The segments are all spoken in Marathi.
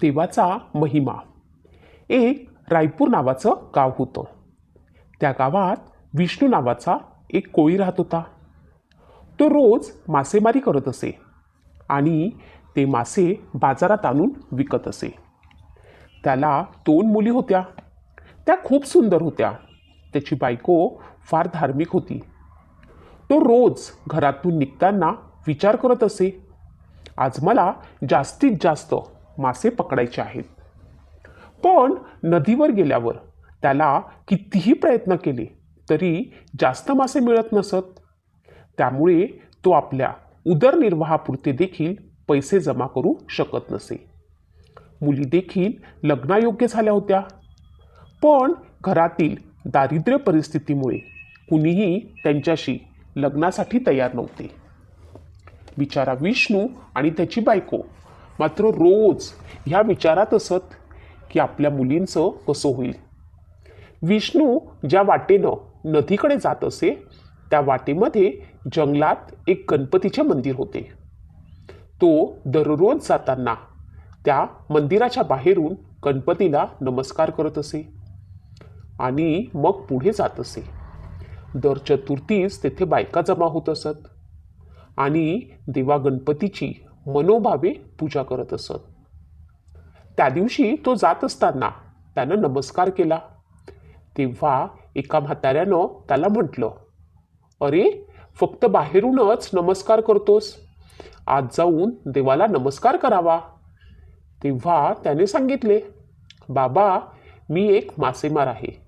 देवाचा महिमा. एक रायपूर नावाचं गाव होतं. त्या गावात विष्णू नावाचा एक कोळी राहत होता. तो रोज मासेमारी करत असे आणि ते मासे बाजारात आणून विकत असे. त्याला दोन मुली होत्या. त्या खूप सुंदर होत्या. त्याची बायको फार धार्मिक होती. तो रोज घरातून निघताना विचार करत असे. आज मला जास्तीत जास्त मासे पकडायचे आहेत. पण नदीवर गेल्यावर त्याला कितीही प्रयत्न केले तरी जास्त मासे मिळत नसत. त्यामुळे तो आपल्या उदरनिर्वाहापुरते देखील पैसे जमा करू शकत नसे. मुली देखील लग्नायोग्य झाल्या होत्या. पण घरातील दारिद्र्य परिस्थितीमुळे कुणीही त्यांच्याशी लग्नासाठी तयार नव्हते. बिचारा विष्णू आणि त्याची बायको मात्र रोज ह्या विचारात असत की आपल्या मुलींचं कसं होईल? विष्णू ज्या वाटेनं नदीकडे जात असे त्या वाटेमध्ये जंगलात एक गणपतीचे मंदिर होते. तो दररोज जाताना त्या मंदिराच्या बाहेरून गणपतीला नमस्कार करत असे आणि मग पुढे जात असे. दर चतुर्थीस तेथे बायका जमा होत असत आणि देवा गणपतीची मनोभावे पूजा करत असत. त्या दिवशी तो जात असताना त्यानं नमस्कार केला. तेव्हा एका म्हाताऱ्यानं त्याला म्हटलं अरे फक्त बाहेरूनच नमस्कार करतोस. आज जाऊन देवाला नमस्कार करावा. तेव्हा त्याने सांगितले बाबा मी एक मासेमार आहे.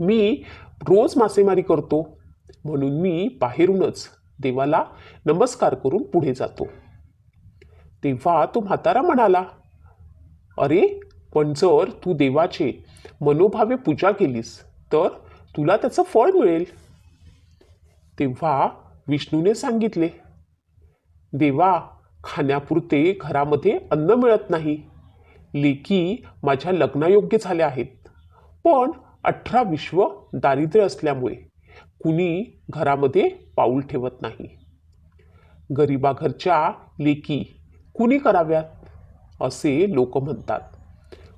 मी रोज मासेमारी करतो. म्हणून मी बाहेरूनच देवाला नमस्कार करून पुढे जातो. तेव्हा तो म्हातारा म्हणाला अरे पण जर तू देवाचे मनोभावे पूजा केलीस तर तुला त्याचं फळ मिळेल. तेव्हा विष्णूने सांगितले देवा खाण्यापुरते घरामध्ये अन्न मिळत नाही. लेकी माझ्या लग्नायोग्य झाल्या आहेत. पण अठरा विश्व दारिद्र्य असल्यामुळे कुणी घरामध्ये पाऊल ठेवत नाही. गरिबाघरच्या लेकी कुणी कराव्यात? असे लोक म्हणतात.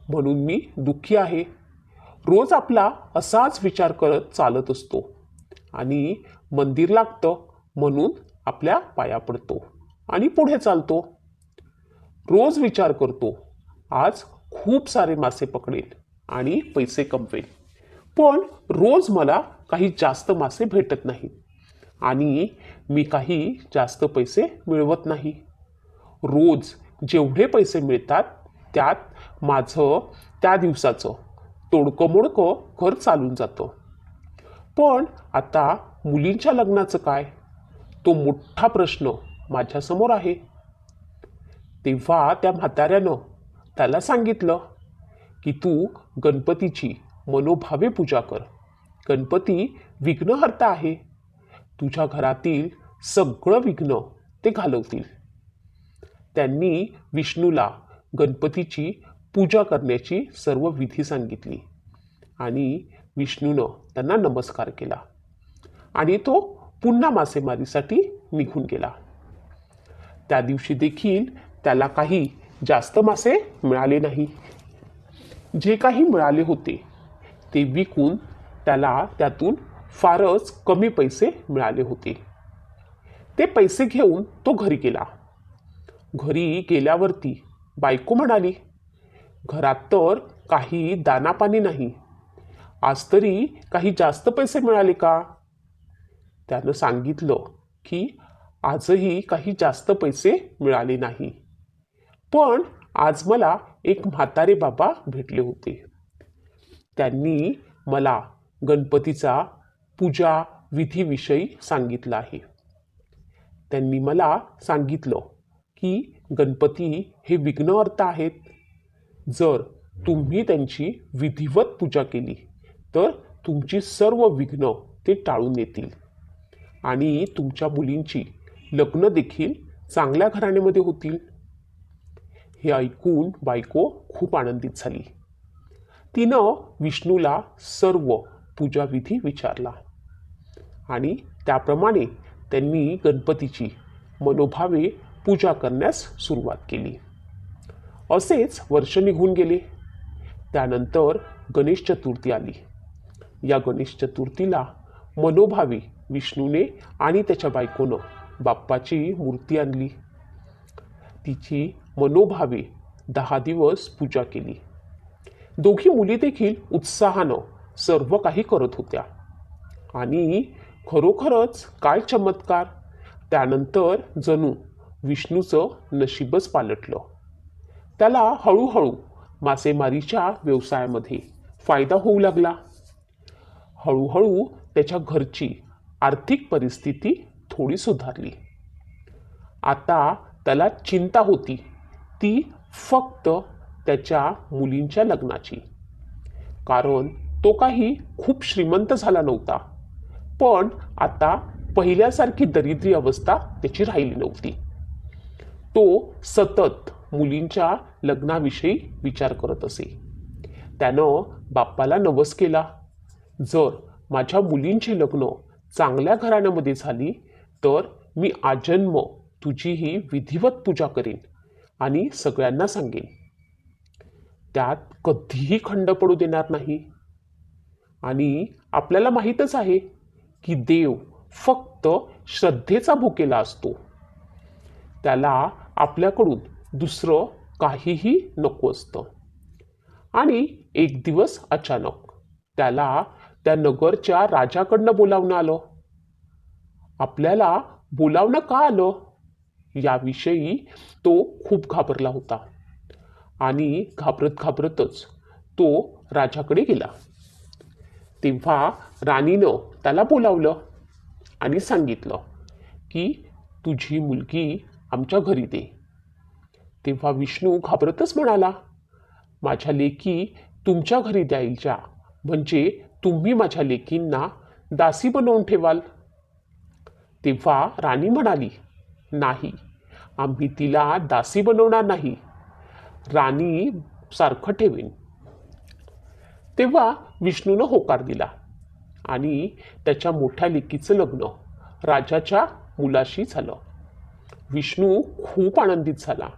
म्हणून मी दुःखी आहे. रोज आपला असाच विचार करत चालत असतो. आणि मंदिर लागतं म्हणून आपल्या पाया पडतो आणि पुढे चालतो. रोज विचार करतो. आज खूप सारे मासे पकडेल आणि पैसे कमवेल पण रोज मला काही जास्त मासे भेटत नाहीत आणि मी काही जास्त पैसे मिळवत नाही. रोज जेवढे पैसे मिळतात त्यात माझं त्या दिवसाचं तोडकं मोडकं घर चालून जातं. पण आता मुलींच्या लग्नाचं काय? तो मोठा प्रश्न माझ्यासमोर आहे. तेव्हा त्या म्हाताऱ्यानं त्याला सांगितलं की तू गणपतीची मनोभावे पूजा कर. गणपती विघ्नहर्ता आहे. तुझ्या घरातील सगळं विघ्न ते घालवतील. त्यांनी विष्णूला गणपतीची पूजा करण्याची सर्व विधी सांगितली. आणि विष्णूनं त्यांना नमस्कार केला. आणि तो पुन्हा मासेमारीसाठी निघून गेला. त्या दिवशी देखील त्याला काही जास्त मासे मिळाले नाही. जे काही मिळाले होते ते विकून त्याला त्यातून फारच कमी पैसे मिळाले होते. ते पैसे घेऊन तो घरी गेला. घरी गेल्यावरती बायको म्हणाली घरात तर काही दानापाणी नाही. आज तरी काही जास्त पैसे मिळाले का? त्यानं सांगितलं की आजही काही जास्त पैसे मिळाले नाही. पण आज मला एक म्हातारे बाबा भेटले होते. त्यांनी मला गणपतीचा पूजा विधीविषयी सांगितलं आहे. त्यांनी मला सांगितलं की गणपती हे विघ्नहर्ता आहेत. जर तुम्ही त्यांची विधिवत पूजा केली तर तुमची सर्व विघ्न ते टाळून येतील. आणि तुमच्या मुलींची लग्न देखील चांगल्या घराण्यामध्ये होतील. हे ऐकून बायको खूप आनंदित झाली. तिनं विष्णूला सर्व पूजाविधी विचारला आणि त्याप्रमाणे त्यांनी गणपतीची मनोभावे पूजा करण्यास सुरुवात केली. असेच वर्ष निघून गेले. त्यानंतर गणेश चतुर्थी आली. या गणेश चतुर्थीला मनोभावी विष्णूने आणि त्याच्या बायकोनं बाप्पाची मूर्ती आणली. तिची मनोभावे दहा दिवस पूजा केली. दोघी मुली देखील उत्साहानं सर्व काही करत होत्या. आणि खरोखरच काय चमत्कार! त्यानंतर जणू विष्णूचं नशीबच पालटलं. त्याला हळूहळू मासेमारीच्या व्यवसायामध्ये फायदा होऊ लागला. हळूहळू त्याच्या घरची आर्थिक परिस्थिती थोडी सुधारली. आता त्याला चिंता होती. ती फक्त त्याच्या मुलींच्या लग्नाची. कारण तो काही खूप श्रीमंत झाला नव्हता. पण आता पहिल्यासारखी दरिद्री अवस्था त्याची राहिली नव्हती. तो सतत मुलींच्या लग्नाविषयी विचार करत असे. त्यानं बाप्पाला नवस केला. जर माझ्या मुलींची लग्न चांगल्या घराण्यामध्ये झाली तर मी आजन्म तुझी ही विधिवत पूजा करीन आणि सगळ्यांना सांगेन. त्यात कधीही खंड पडू देणार नाही. आणि आपल्याला माहीतच आहे की देव फक्त श्रद्धेचा भुकेला असतो. त्याला आपल्याकडून दुसरं काहीही नको असतं. आणि एक दिवस अचानक त्याला त्या नगरच्या राजाकडनं बोलावणं आलं. आपल्याला बोलावणं का आलं? याविषयी तो खूप घाबरला होता. आणि घाबरत घाबरतच तो राजाकडे गेला. तेव्हा राणीनं त्याला बोलावलं आणि सांगितलं की तुझी मुलगी आमच्या घरी दे. तेव्हा विष्णू घाबरतच म्हणाला माझ्या लेकी तुमच्या घरी द्यायच्या म्हणजे तुम्ही माझ्या लेकींना दासी बनवून ठेवाल. तेव्हा राणी म्हणाली नाही आम्ही तिला दासी बनवणार नाही. राणी सारखं ठेवेन. तेव्हा विष्णूनं होकार दिला आणि त्याच्या मोठ्या लेकीचं लग्न राजाच्या मुलाशी झालं. विष्णू खूप आनंदित झाला.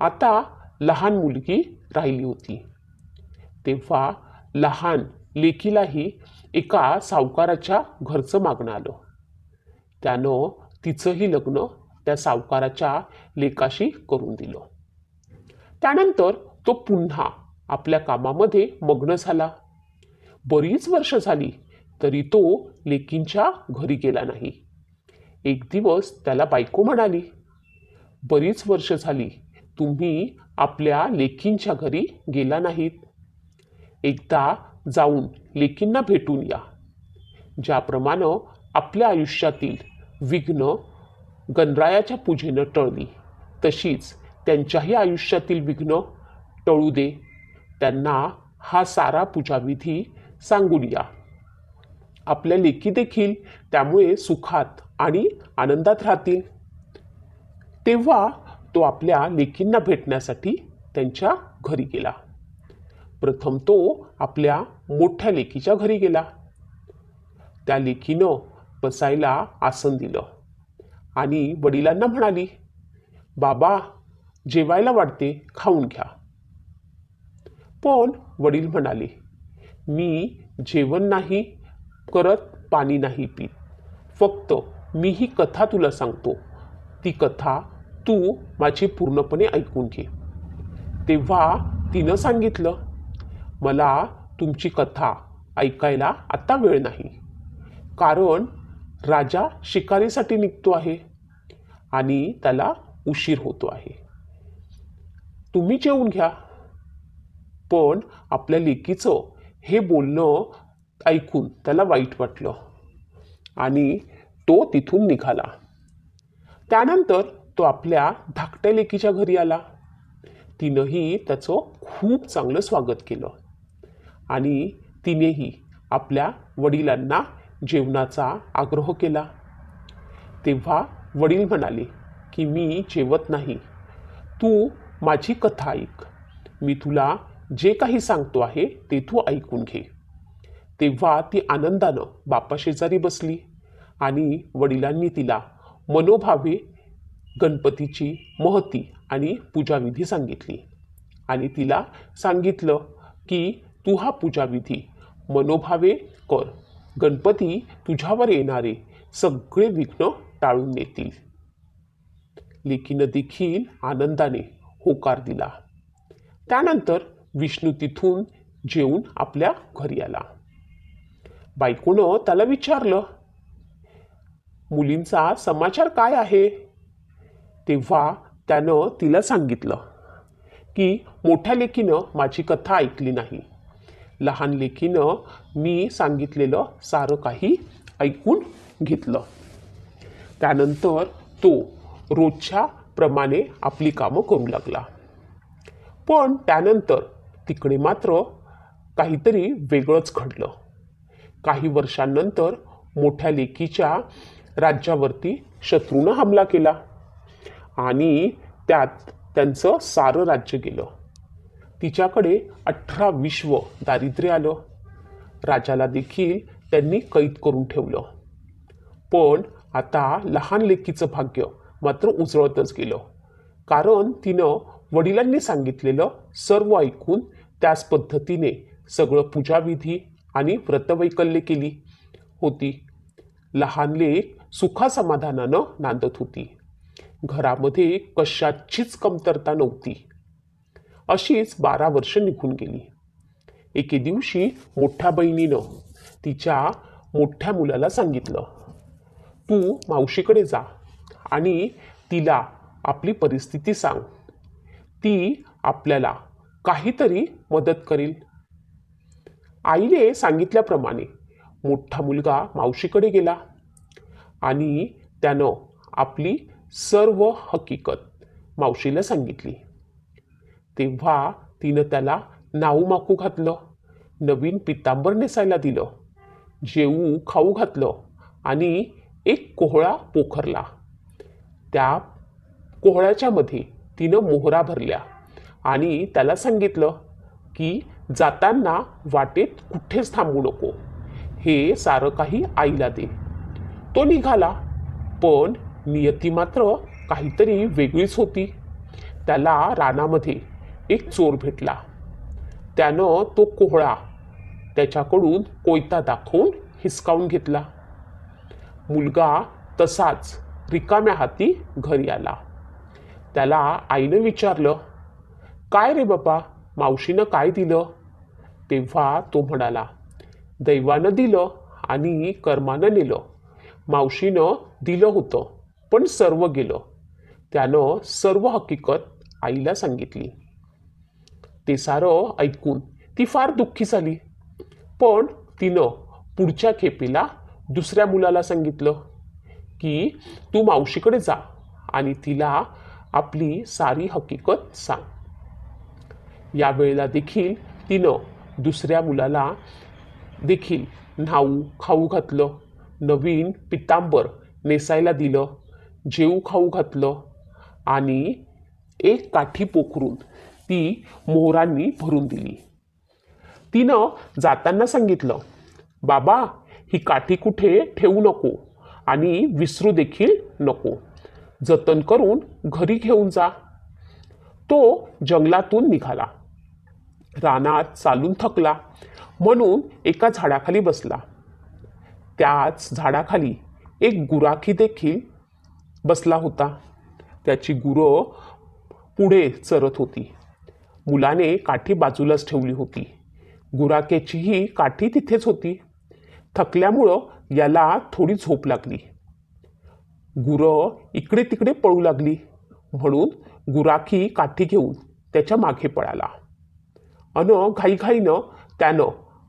आता लहान मुलगी राहिली होती. तेव्हा लहान लेकीलाही एका सावकाराच्या घरचं मागणं आलं. त्यानं तिचंही लग्न त्या सावकाराच्या लेकाशी करून दिलं. त्यानंतर तो पुन्हा आपल्या कामामध्ये मग्न झाला. बरीच वर्ष झाली तरी तो लेकींच्या घरी गेला नाही. एक दिवस त्याला बायको म्हणाली बरीच वर्ष झाली तुम्ही आपल्या लेकींच्या घरी गेला नाहीत. एकदा जाऊन लेकींना भेटून या. ज्याप्रमाणे आपल्या आयुष्यातील विघ्न गणरायाच्या पूजेनं टळली तशीच त्यांच्याही आयुष्यातील विघ्न टळू दे. त्यांना हा सारा पूजाविधी सांगून या. आपल्या लेकी देखील त्यामुळे सुखात आणि आनंदात राहतील. तेव्हा तो आपल्या लेकींना भेटण्यासाठी त्यांच्या घरी गेला. प्रथम तो आपल्या मोठ्या लेकीच्या घरी गेला. त्या लेकीनं बसायला आसन दिलं आणि वडिलांना म्हणाली बाबा जेवायला वाटते खाऊन घ्या. पण वडील म्हणाले मी जेवण नाही करत पाणी नाही पित. फक्त मी ही कथा तुला सांगतो. ती कथा तू माझी पूर्णपणे ऐकून घे. तेव्हा तिनं सांगितलं मला तुमची कथा ऐकायला आत्ता वेळ नाही. कारण राजा शिकारीसाठी निघतो आहे आणि त्याला उशीर होतो आहे. तुम्ही जेवून घ्या. पण आपल्या लेकीचं हे बोलणं ऐकून त्याला वाईट वाटलं आणि तो तिथून निघाला. त्यानंतर तो आपल्या धाकट्या लेकीच्या घरी आला. तिनंही त्याचं खूप चांगलं स्वागत केलं. आणि तिनेही आपल्या वडिलांना जेवणाचा आग्रह केला. तेव्हा वडील म्हणाले की मी जेवत नाही. तू माझी कथा ऐक. मी तुला जे काही सांगतो आहे ते तू ऐकून घे. तेव्हा ती आनंदानं बापाशेजारी बसली. आणि वडिलांनी तिला मनोभावे गणपतीची महती आणि पूजाविधी सांगितली. आणि तिला सांगितलं की तू हा पूजाविधी मनोभावे कर. गणपती तुझ्यावर येणारे सगळे विघ्न टाळून नेतील. लेकीनं देखील आनंदाने होकार दिला. त्यानंतर विष्णू तिथून जेवून आपल्या घरी आला. बायकोनं त्याला विचारलं मुलींचा समाचार काय आहे? तेव्हा त्यानं तिला सांगितलं की मोठ्या लेखीनं माझी कथा ऐकली नाही. लहान लेखीनं मी सांगितलेलं सारं काही ऐकून घेतलं. त्यानंतर तो रोजच्या प्रमाणे आपली कामं करू लागला. पण त्यानंतर तिकडे मात्र काहीतरी वेगळंच घडलं. काही वर्षांनंतर मोठ्या लेकीच्या राज्यावरती शत्रूनं हमला केला. आणि त्यात त्यांचं सारं राज्य गेलं. तिच्याकडे अठरा विश्व दारिद्र्य आलं. राजाला देखील त्यांनी कैद करून ठेवलं. पण आता लहान लेकीचं भाग्य मात्र उजळतच गेलं. कारण तिनं वडिलांनी सांगितलेलं सर्व ऐकून त्याच पद्धतीने सगळं पूजाविधी आणि व्रतवैकल्य केली होती. लहान लेक सुखासमाधानानं नांदत होती. घरामध्ये कशाचीच कमतरता नव्हती. अशीच बारा वर्ष निघून गेली. एके दिवशी मोठ्या बहिणीनं तिच्या मोठ्या मुलाला सांगितलं तू मावशीकडे जा आणि तिला आपली परिस्थिती सांग. ती आपल्याला काहीतरी मदत करेल. आईने सांगितल्याप्रमाणे मोठा मुलगा मावशीकडे गेला. आणि त्यानं आपली सर्व हकीकत मावशीला सांगितली. तेव्हा तिनं त्याला नाऊ माकू घातलं नवीन पितांबर नेसायला दिलं जेवू खाऊ घातलं आणि एक कोहळा पोखरला. त्या कोहळ्याच्या मध्ये तिनं मोहरा भरल्या आणि त्याला सांगितलं की जाताना वाटेत कुठेच थांबू नको. हे सारं काही आईला दे. तो निघाला. पण नियती मात्र काहीतरी वेगळीच होती. त्याला रानामध्ये एक चोर भेटला. त्यानं तो कोहळा त्याच्याकडून कोयता दाखवून हिसकावून घेतला. मुलगा तसाच रिकाम्या हाती घरी आला. त्याला आईनं विचारलं काय रे बाबा मावशीनं काय दिलं? तेव्हा तो म्हणाला दैवानं दिलं आणि कर्मानं नेलं. मावशीनं दिलं होतं पण सर्व गेलं. त्यानं सर्व हकीकत आईला सांगितली. ते सारं ऐकून ती फार दुःखी झाली. पण तिनं पुढच्या खेपेला दुसऱ्या मुलाला सांगितलं की तू मावशीकडे जा आणि तिला आपली सारी हकीकत सांग. यावेळेला देखील तिनं दुसऱ्या मुलाला देखील न्हाऊ खाऊ घातलं. नवीन पितांबर नेसायला दिलं जेऊ खाऊ घातलं आणि एक काठी पोखरून ती मोहरांनी भरून दिली. तिनं जाताना सांगितलं बाबा ही काठी कुठे ठेवू नको आणि विसरू देखील नको. जतन करून घरी घेऊन जा. तो जंगलातून निघाला. रानात चालून थकला. म्हणून एका झाडाखाली बसला. त्याच झाडाखाली एक गुराखी देखील बसला होता. त्याची गुरं पुढे चरत होती. मुलाने काठी बाजूलाच ठेवली होती. गुराखेचीही काठी तिथेच होती. थकल्यामुळं याला थोडी झोप लागली. गुरं इकडे तिकडे पळू लागली. म्हणून गुराखी काठी घेऊन त्याच्यामागे पळाला. अन घाईघाईनं त्यानं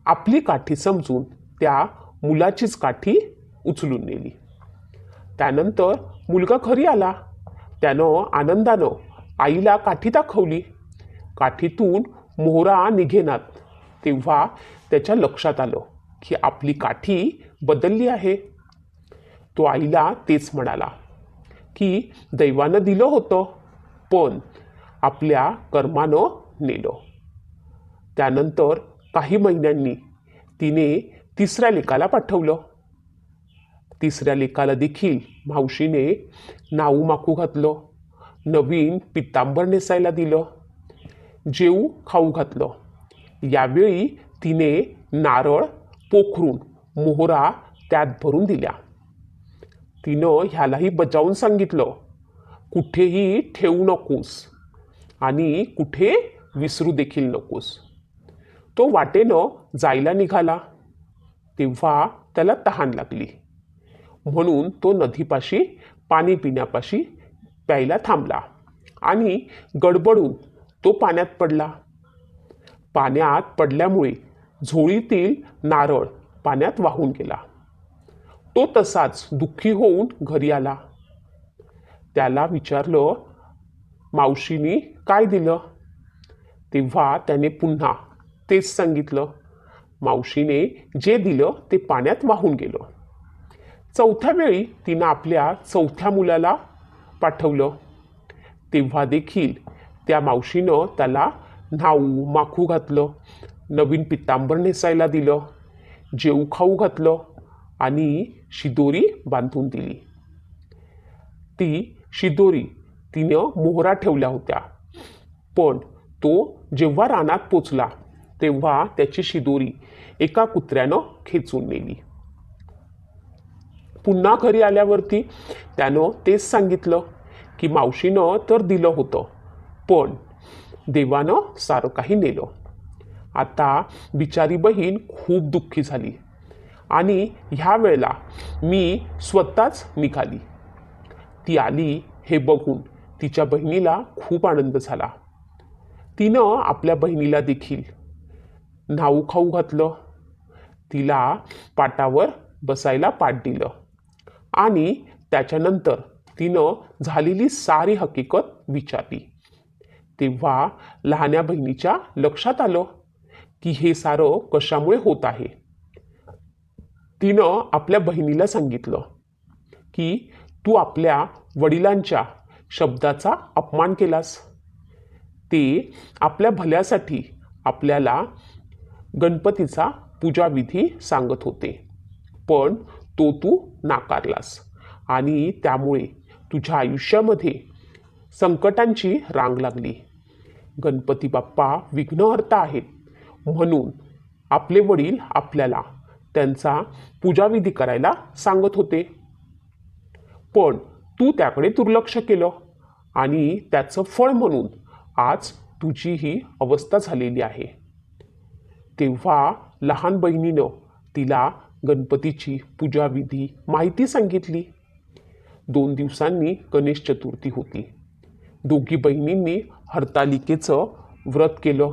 आपली काठी समजून त्या मुलाचीच काठी उचलून नेली. त्यानंतर मुलगा घरी आला. त्यानं आनंदानं आईला काठी दाखवली. काठीतून मोहरा निघेनात तेव्हा त्याच्या लक्षात आलं की आपली काठी बदलली आहे. तो आईला तेच म्हणाला की दैवानं दिलं होतं पण आपल्या कर्मानं नेलं. त्यानंतर काही महिन्यांनी तिने तिसऱ्या लिकाला पाठवलं. तिसऱ्या लिकाला देखील मावशीने नाऊ माकू घातलं. नवीन पितांबर नेसायला दिलं. जेऊ खाऊ घातलं. यावेळी तिने नारळ पोखरून मोहरा त्यात भरून दिल्या. तिनं ह्यालाही बजावून सांगितलं कुठेही ठेवू नकोस आणि कुठे विसरू देखील नकोस. तो वाटेनं जायला निघाला. तेव्हा त्याला तहान लागली. म्हणून तो नदीपाशी पाणी पिण्यापाशी प्यायला थांबला आणि गडबडून तो पाण्यात पडला. पाण्यात पडल्यामुळे झोळीतील नारळ पाण्यात वाहून गेला. तो तसाच दुःखी होऊन घरी आला. त्याला विचारलं मावशीनी काय दिलं? तेव्हा त्याने पुन्हा तेच सांगितलं. मावशीने जे दिलं ते पाण्यात वाहून गेलं. चौथ्या वेळी तिनं आपल्या चौथ्या मुलाला पाठवलं. तेव्हा देखील त्या मावशीनं त्याला न्हाऊ माखू घातलं नवीन पितांबर नेसायला दिलं जेऊ खाऊ घातलं आणि शिदोरी बांधून दिली. ती शिदोरी तिनं मोहरा ठेवल्या होत्या. पण तो जेव्हा रानात पोचला तेव्हा त्याची शिदोरी एका कुत्र्यानं खेचून नेली. पुन्हा घरी आल्यावरती त्यानं तेच सांगितलं की मावशीनं तर दिलं होतं पण देवानं सारं काही नेलं. आता बिचारी बहीण खूप दुःखी झाली आणि ह्या वेळेला मी स्वतःच निघाली. ती आली हे बघून तिच्या बहिणीला खूप आनंद झाला. तिनं आपल्या बहिणीला देखील न्हाऊ खाऊ घातलं. तिला पाटावर बसायला पाठ दिलं. आणि त्याच्यानंतर तिनं झालेली सारी हकीकत विचारली. तेव्हा लहान्या बहिणीच्या लक्षात आलं की हे सारं कशामुळे होत आहे. तिनं आपल्या बहिणीला सांगितलं की तू आपल्या वडिलांच्या शब्दाचा अपमान केलास. ते आपल्या भल्यासाठी आपल्याला गणपतीचा पूजाविधी सांगत होते. पण तो तू नाकारलास आणि त्यामुळे तुझ्या आयुष्यामध्ये संकटांची रांग लागली. गणपती बाप्पा विघ्नहर्ता आहेत. म्हणून आपले वडील आपल्याला त्यांचा पूजाविधी करायला सांगत होते. पण तू त्याकडे दुर्लक्ष केलं आणि त्याचं फळ म्हणून आज तुझी ही अवस्था झालेली आहे. तेव्हा लहान बहिणीनं तिला गणपतीची पूजाविधी माहिती सांगितली. दोन दिवसांनी गणेश चतुर्थी होती. दोघी बहिणींनी हरतालिकेचं व्रत केलं.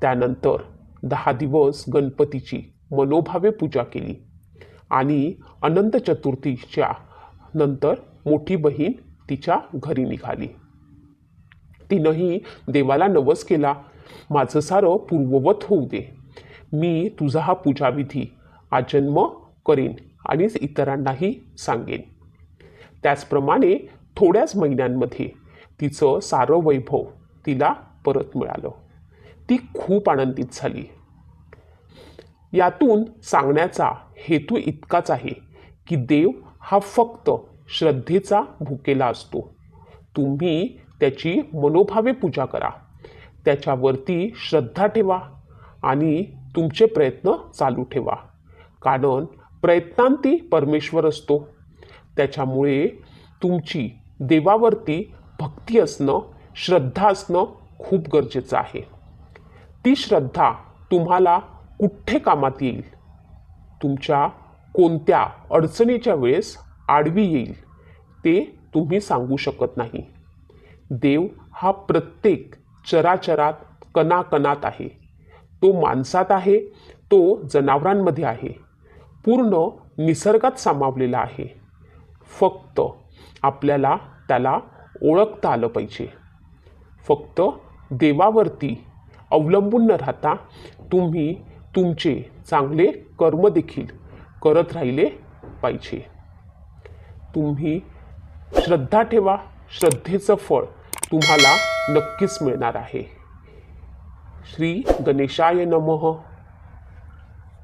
त्यानंतर दहा दिवस गणपतीची मनोभावे पूजा केली आणि अनंत चतुर्थीच्या नंतर मोठी बहीण तिच्या घरी निघाली. तिनंही देवाला नवस केला. माझं सारं पूर्ववत होऊ दे. मी तुझा हा पूजाविधी आजन्म करीन आणि इतरांनाही सांगेन. त्याचप्रमाणे थोड्याच महिन्यांमध्ये तिचं सारं वैभव तिला परत मिळालं. ती खूप आनंदित झाली. यातून सांगण्याचा हेतू इतकाच आहे की देव हा फक्त श्रद्धेचा भुकेला असतो. तुम्ही त्याची मनोभावे पूजा करा. त्याच्यावरती श्रद्धा ठेवा आणि तुमचे प्रयत्न चालू ठेवा. कारण प्रयत्नांती परमेश्वर असतो. त्याच्यामुळे तुमची देवावरती भक्ती असणं श्रद्धा असणं खूप गरजेचं आहे. ती श्रद्धा तुम्हाला कुठे कामात येईल? तुमच्या कोणत्या अडचणीच्या वेळेस आडवी येईल? ते तुम्ही सांगू शकत नाही. देव हा प्रत्येक चराचरात कणाकणात आहे. तो माणसात आहे तो जनावरांमध्ये आहे. पूर्ण निसर्गात सामावलेला आहे. फक्त आपल्याला त्याला ओळखता आलं पाहिजे. फक्त देवावरती अवलंबून न राहता तुम्ही तुमचे चांगले कर्म देखील करत राहिले पाहिजे. तुम्ही श्रद्धा ठेवा श्रद्धेचं फळ तुम्हाला नक्कीच मिळणार आहे. श्री गणेशाय नमः.